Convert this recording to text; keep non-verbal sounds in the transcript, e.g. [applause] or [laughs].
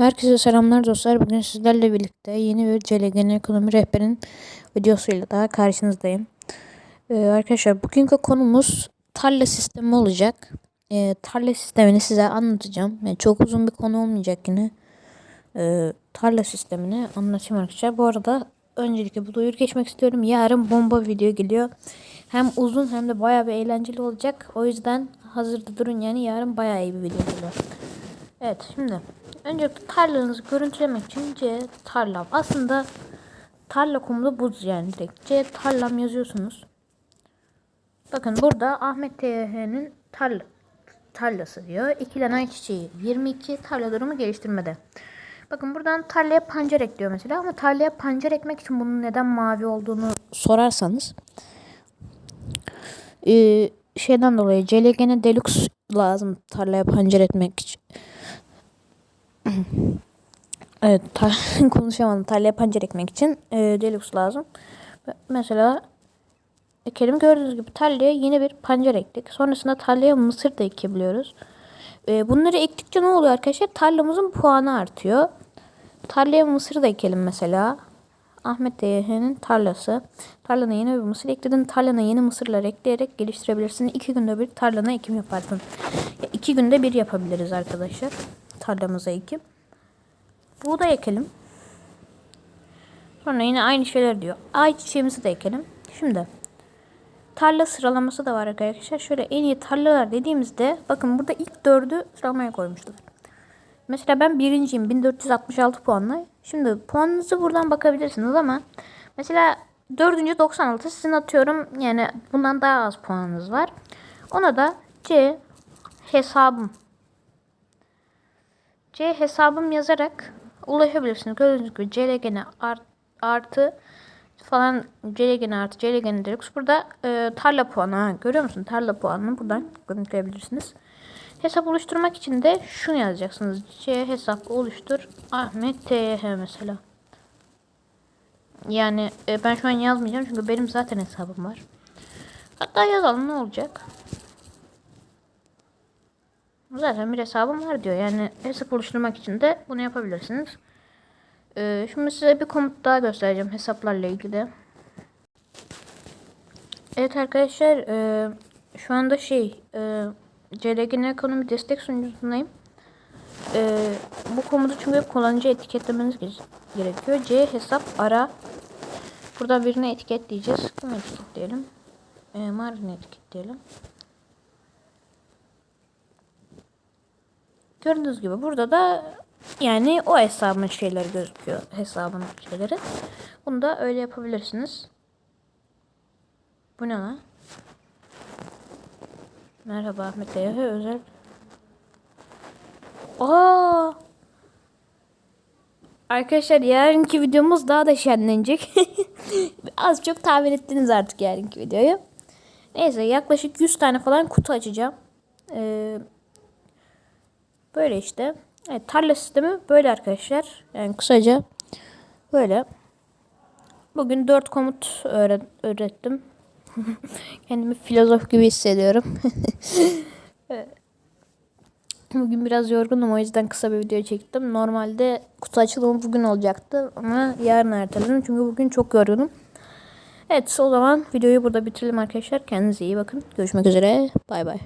Herkese selamlar dostlar. Bugün sizlerle birlikte yeni bir CLGN Ekonomi Rehberi'nin videosuyla daha karşınızdayım. Ee, arkadaşlar bugünkü konumuz tarla sistemi olacak. Ee, tarla sistemini size anlatacağım. Yani çok uzun bir konu olmayacak yine. Ee, tarla sistemini anlatayım arkadaşlar. Bu arada öncelikle bu duyuru geçmek istiyorum. Yarın bomba video geliyor. Hem uzun hem de bayağı bir eğlenceli olacak. O yüzden hazırda durun yani yarın bayağı iyi bir video geliyor. Evet şimdi önce tarlanızı görüntülemek için C tarlam. Aslında tarla komutu bu yani direkt. C tarlam yazıyorsunuz. Bakın burada Ahmet TYH'nin tarla, tarlası diyor. İkili ayçiçeği 22 tarla durumu geliştirmede. Bakın buradan tarlaya pancar ekliyor mesela ama tarlaya pancar ekmek için bunun neden mavi olduğunu sorarsanız ee, şeyden dolayı CLGN Deluxe lazım tarlaya pancar etmek için. [clears throat] evet [laughs] konuşamadım. Tarlaya pancar ekmek için e, Deluxe lazım. Mesela ekelim gördüğünüz gibi tarlaya yeni bir pancar ektik. Sonrasında tarlaya mısır da ekebiliyoruz. E, bunları ektikçe ne oluyor arkadaşlar? Tarlamızın puanı artıyor. Tarlaya mısır da ekelim mesela. Ahmet Deyehe'nin tarlası. Tarlana yeni bir mısır ekledin. Tarlana yeni mısırlar ekleyerek geliştirebilirsin. İki günde bir tarlana ekim yaparsın. Ya iki günde bir yapabiliriz arkadaşlar. Tarlamıza ekim. Buğday ekelim. Sonra yine aynı şeyler diyor. Ayçiçeğimizi de ekelim. Şimdi tarla sıralaması da var arkadaşlar. Şöyle en iyi tarlalar dediğimizde bakın burada ilk dördü sıralamaya koymuşlar. Mesela ben birinciyim 1466 puanla. Şimdi puanınızı buradan bakabilirsiniz ama mesela dördüncü 96 sizin atıyorum yani bundan daha az puanınız var. Ona da C hesabım C hesabım yazarak ulaşabilirsiniz. Gördüğünüz gibi CLGN art, artı falan CLGN artı CLGN Deluxe. Burada e, tarla puanı ha, görüyor musun? Tarla puanını buradan görüntüleyebilirsiniz. Hesap oluşturmak için de şunu yazacaksınız. C hesap oluştur Ahmet TYH mesela. Yani e, ben şu an yazmayacağım çünkü benim zaten hesabım var. Hatta yazalım ne olacak? Zaten bir hesabım var diyor. Yani hesap oluşturmak için de bunu yapabilirsiniz. Ee, şimdi size bir komut daha göstereceğim hesaplarla ilgili. Evet arkadaşlar e, şu anda şey e, CLGN ekonomi destek sunucusundayım. E, bu komutu çünkü kullanıcı etiketlemeniz gerekiyor. C hesap ara. Burada birine etiketleyeceğiz. Kim etiketleyelim? E, Marin'i etiketleyelim. Gördüğünüz gibi burada da yani o hesabın şeyleri gözüküyor. Hesabın şeyleri. Bunu da öyle yapabilirsiniz. Bu ne lan? Merhaba Ahmet Bey. Özel. Aa! Arkadaşlar yarınki videomuz daha da şenlenecek. [laughs] Az çok tahmin ettiniz artık yarınki videoyu. Neyse yaklaşık 100 tane falan kutu açacağım. Ee, Böyle işte. Evet tarla sistemi böyle arkadaşlar. Yani kısaca böyle. Bugün dört komut öğret öğrettim. [laughs] Kendimi filozof gibi hissediyorum. [laughs] Bugün biraz yorgunum o yüzden kısa bir video çektim. Normalde kutu açılımı bugün olacaktı ama yarın erteledim çünkü bugün çok yorgunum. Evet o zaman videoyu burada bitirelim arkadaşlar. Kendinize iyi bakın. Görüşmek üzere. Bay bay.